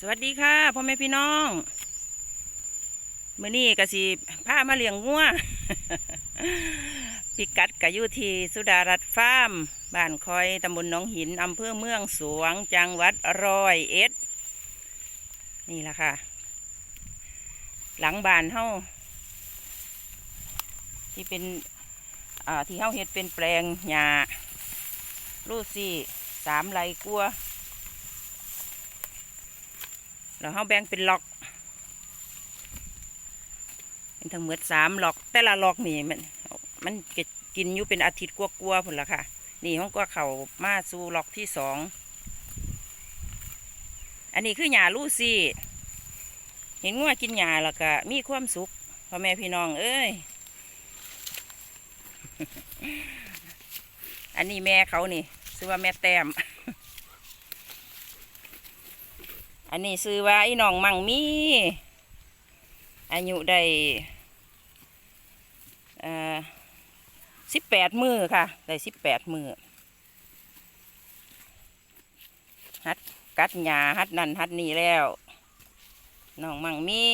สวัสดีค่ะพ่อแม่พี่น้องมื้อนี้ก็สิพามาเลี้ยงงัวพิกัดก็อยู่ที่สุดารัตฟาร์มบ้านคอยตำบลหนองหินอำเภอเมืองสวงจังหวัดร้อยเอ็ด นี่ล่ะค่ะ หลังบ้านเฮาที่เป็นที่เฮาเฮ็ดเป็นแปลงหญ้าลูซี่สามไรกลัว แล้วเขาแบ่งเป็นล็อก เป็นทั้งหมดสามล็อก แต่ละล็อกนี่มันมันจะกินอยู่เป็นอาทิตย์กลัวๆผลละค่ะ นี่ห้องก็เข่ามาสู่ล็อกที่สอง อันนี้คือหญ้าลูซี่ เห็นงัวกินหญ้าแล้วก็มีความสุขพ่อแม่พี่น้อง เอ้ย อันนี้แม่เขานี่ชื่อว่าแม่แต้ม อันนี้ซื้อว่าไอ้น้องมังมี อายุได้สิบแปดมือค่ะ ได้สิบแปดมือฮัดกัดหยาฮัดนั่นฮัดนี่แล้วน้องมังมี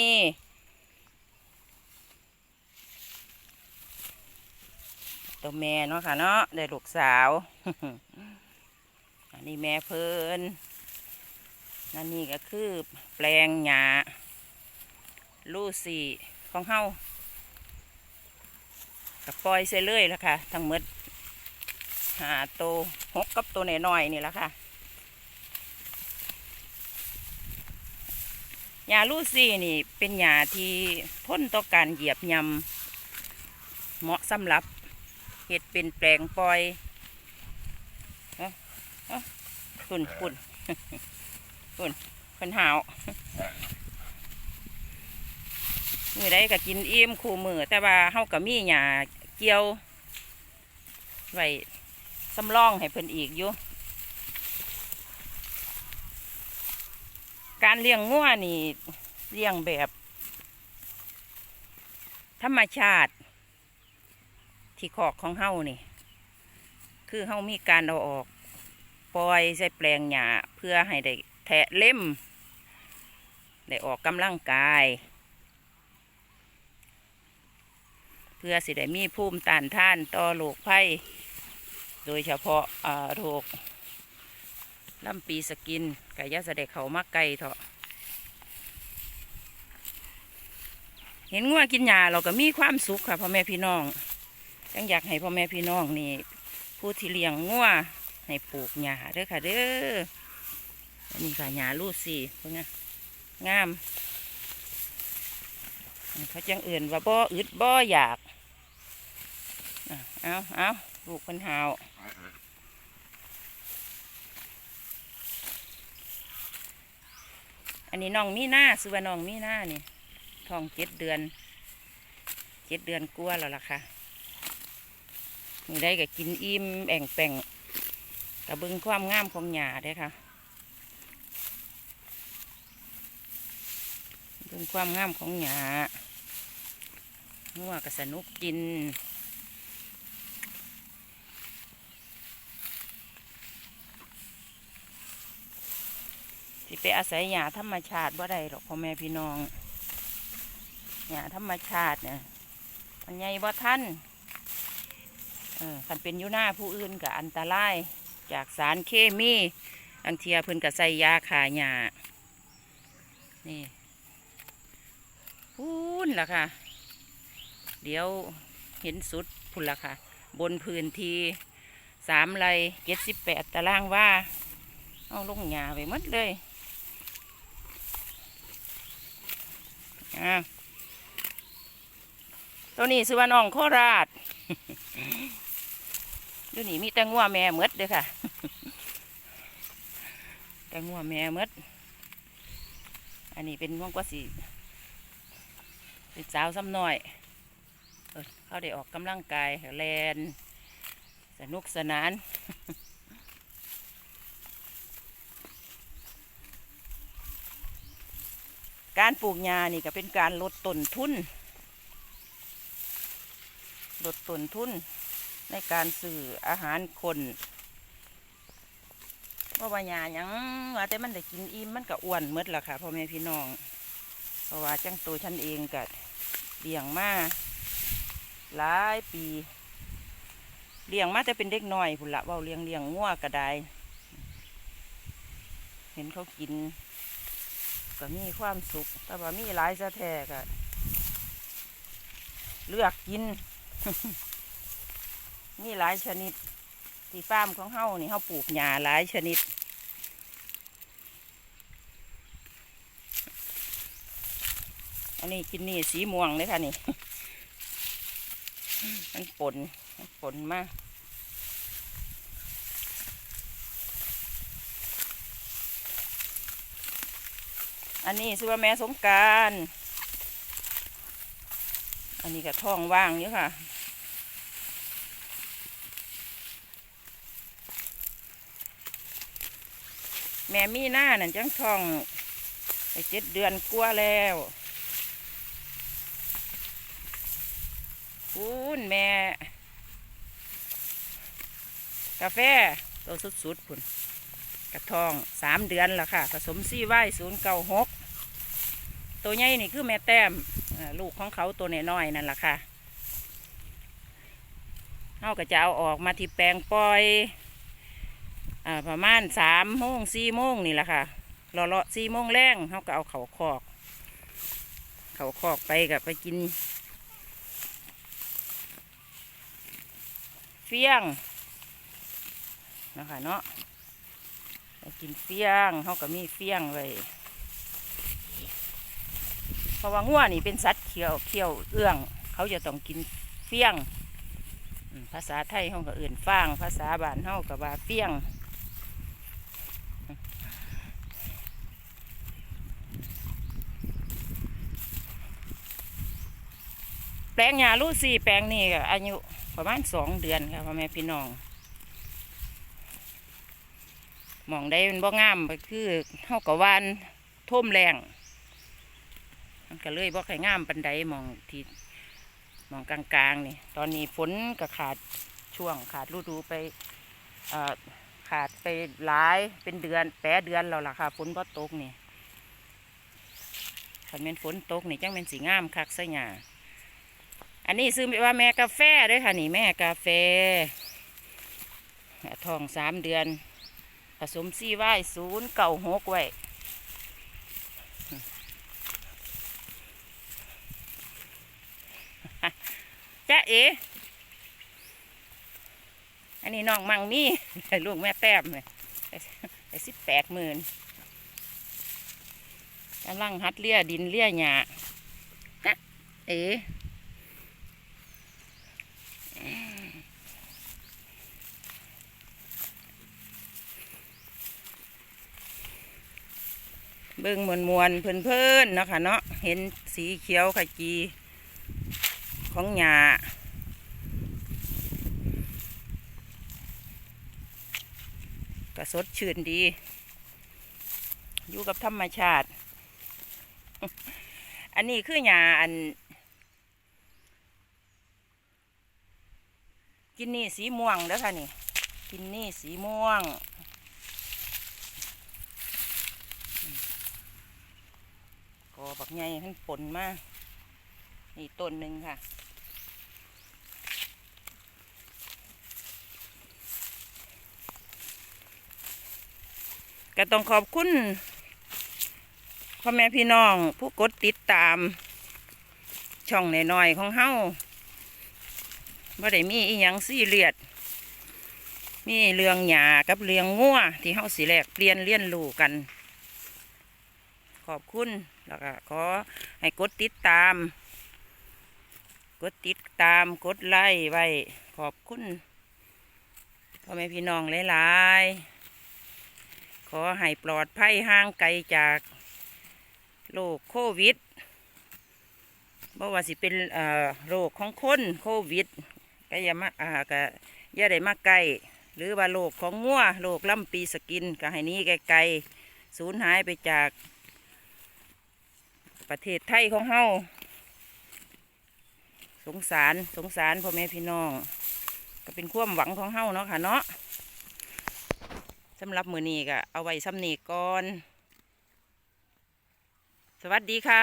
ตัวแม่เนาะค่ะเนาะได้ลูกสาว อันนี้แม่เพิ่น นั่นนี่ก็คือแปลงหญ้าลูซี่ของเฮากับปล่อยเสเลยล้วค่ะ ทั้งหมดหาโตวหกกับตัวน้อยๆนี่แหละค่ะหญ้าลูซี่นี่เป็นหญ้าที่ทนต่อการเหยียบยำเหมาะสำหรับเห็ดเป็นแปลงปล่อยเอ้าเอุ่นปุ่นคนหาวมือได้ก็กินอิ่มคู่มือแต่ว่าเฮาก็มีหญ้าเกี่ยวไว้สำรองให้เพิ่นอีกอยู่การเลี้ยงงัวนี่เลี้ยงแบบ ธรรมชาติ ที่ขอกของเฮานี่ คือเฮามีการเอาออก ปล่อยใส่แปลงหญ้าเพื่อให้ได้ะเล่ม ได้ออกกำลังกาย เพื่อสิได้มีภูมิต้านทานต่อโรคภัยโดยเฉพาะโรคลำปีสกินกายาเสด็เขามาไกลเถอะเห็นงัวกินหญ้าเราก็มีความสุขค่ะพ่อแม่พี่น้องยังอยากให้พ่อแม่พี่น้องนี่ผู้ที่เลี้ยงงัวให้ปลูกหญ้าเด้อค่ะเด้อ อันนี้ค่ะหญ้าลูซี่เพิ่งนะงาม เขาจังเอื่นว่าบ่ออึดบ่อยากเอาเอาลูกเป็นหาวอันนี้น้องมีหน้าซื้อว่าน้องมีหน้านี่ทองเจ็ดเดือนเจ็ดเดือนกลัวแล้วล่ะค่ะมีได้ก็กินอิ่มแอ่งแป่งกระเบึงความงามของหญ้าเด้ค่ะ เรื่องความงามของหญ้างัวก็สนุกกินสิไปอาศัยหญ้าธรรมชาติบ่ได้หรอกพ่อแม่พี่น้องหญ้าธรรมชาติเนี่ยมันใหญ่บ่ทันเออคันเป็นยู่หน้าผู้อื่นก็อันตรายจากสารเคมีอังเทียเพิ่นก็ใส่ยาขาหญ้านี่ พูนล่ะค่ะ เดี๋ยวเห็นสุดพุ่นล่ะค่ะ บนพื้นที่สามไรเจ็ดสิบแปดตารางว่า เอาลงหญ้าไปหมดเลยอ่าตัวนี้สือว่าน้องโคราชดูนี่มีแต่งัวแม่หมดเลยค่ะ แต่งัวแม่หมดอันนี้เป็นง่วงกว่าสี เป็นสาวซ้ำน้อยเขาได้ออกกำลังกายแลนสนุกสนานการปลูกหญ้านี่ก็เป็นการลดต้นทุน ลดต้นทุนในการสื่ออาหารคนว่าว่าหยายังว่าแต่มันได้กินอิ่มมันก็อ้วนหมดล่ะค่ะพ่อแม่พี่น้อง ราะว่าจังตัวฉันเองก็เลี้ยงมาหลายปีเลี้ยงมาแต่เป็นเด็กน้อยพุ่นละเว่าเลี้ยงเลี้ยงงัวก็ได้เห็นเขากินก็มีความสุข แต่ว่ามีหลายสะแท้ก็เลือกกิน มีหลายชนิดที่ฟาร์มของเฮานี่เฮาปลูกหญ้าหลายชนิด อันนี้กินนี่สีม่วงเลยค่ะนี่มันปนมันปนมากอันนี้ชื่อว่าแม่สงการ อันนี้ก็ท้องว่างอยู่ค่ะ แม่มีหน้านั่นจังท้องไปเจ็ดเดือนกลัวแล้ว คุณแม่ กาแฟตัวสุดๆพุ่นกระทองสามเดือนและค่ะ ผสมซี่ไว้ศูนย์เก้าหกตัวใหญ่นี่คือแม่แต้มลูกของเขาตัวน้อยๆนั่นแหละค่ะเขาก็จะเอาออกมาที่แปลงปล่อยอประมาณสามโมงสี่โมงนี่แหละค่ะรอๆสี่โมงแรงเขาก็เอาเขาคอก เขาคอกไปกับไปกิน ฟี้ยงนะคะเนาะกินเฟี้ยงเขาก็มีเฟี้ยงไว้เพราะว่างัวนี่เป็นสัตว์เขียวเขียวเอื้อง เขาจะต้องกินเฟี้ยง ภาษาไทยเขาก็เอื่นฟาง ภาษาบ้านเขาก็ว่าเฟี้ยง แปลงหญ้าลูซี่แปลงนี่ก็อายุ ประมาณสองเดือนค่ะพ่อแม่พี่น้องหมองได้มันบ่งามก็คือเฮากับวานท่มแรงมันก็เลยบ่ค่งามปันไดหมองที่หมองกลางๆนี่ ตอนนี้ฝนก็ขาดช่วงขาดฤดูไปขาดไปหลายเป็นเดือนแปดเดือนแล้วล่ะค่ะฝนบ่ตกนี่คันแม่นฝนตกนี่จังเป็นสีงามคักซะหยา อันนี้ซื้อไปว่าแม่กาแฟด้วยค่ะนี่แม่กาแฟทองสามเดือน ผสมซี่ไว้ศูนย์เก่าหกไว้จ้าเออันนี้น้องมังมี่ลูกแม่แต้มเนี่ยไปสิบแปดหมื่นกำลังหัดเลี้ยดินเลี้ยหญ้าจ้าเอ เบิ่งมวนมวนเพื่อนเพื่อนๆเนาะค่ะเนาะเห็นสีเขียวขจี ของหญ้าก็สดชื่นดี อยู่กับธรรมชาติ อันนี้คือหญ้าอัน กินนี่สีม่วงเด้อค่ะนี่ กินนี่สีม่วง ก็บักใหญ่ท่านปนมากนี่ต้นหนึ่งค่ะ ก็ต้องขอบคุณพ่อแม่พี่น้องผู้กดติดตาม ช่องน้อยๆของเฮาบ่ได้มีอีหยังซี่เรียสมีเรื่องหยากับเรื่องงัวที่เฮาสิแลกเปลี่ยนเรียนรู้กัน ขอบคุณ แล้วก็ขอให้กดติดตาม กดติดตามกดไลค์ไว้ขอบคุณพ่อแม่พี่น้องหลายๆ ขอให้ปลอดภัยห่างไกลจากโรคโควิดบ่ว่าสิเป็นโรคของคนโควิดก็อย่ามาอ่าก็อย่าได้มาใกล้หรือว่าโรคของงัวโรคลำปีสกินก็ให้นี้ไกลๆสูญหายไปจาก ประเทศไทยของเฮาสงสารสงสารพ่อแม่พี่น้อง ก็เป็นความหวังของเฮาเนาะค่ะเนาะสำหรับมือนี้ก็เอาไว้ซ้ำนี้ก่อน สวัสดีค่ะ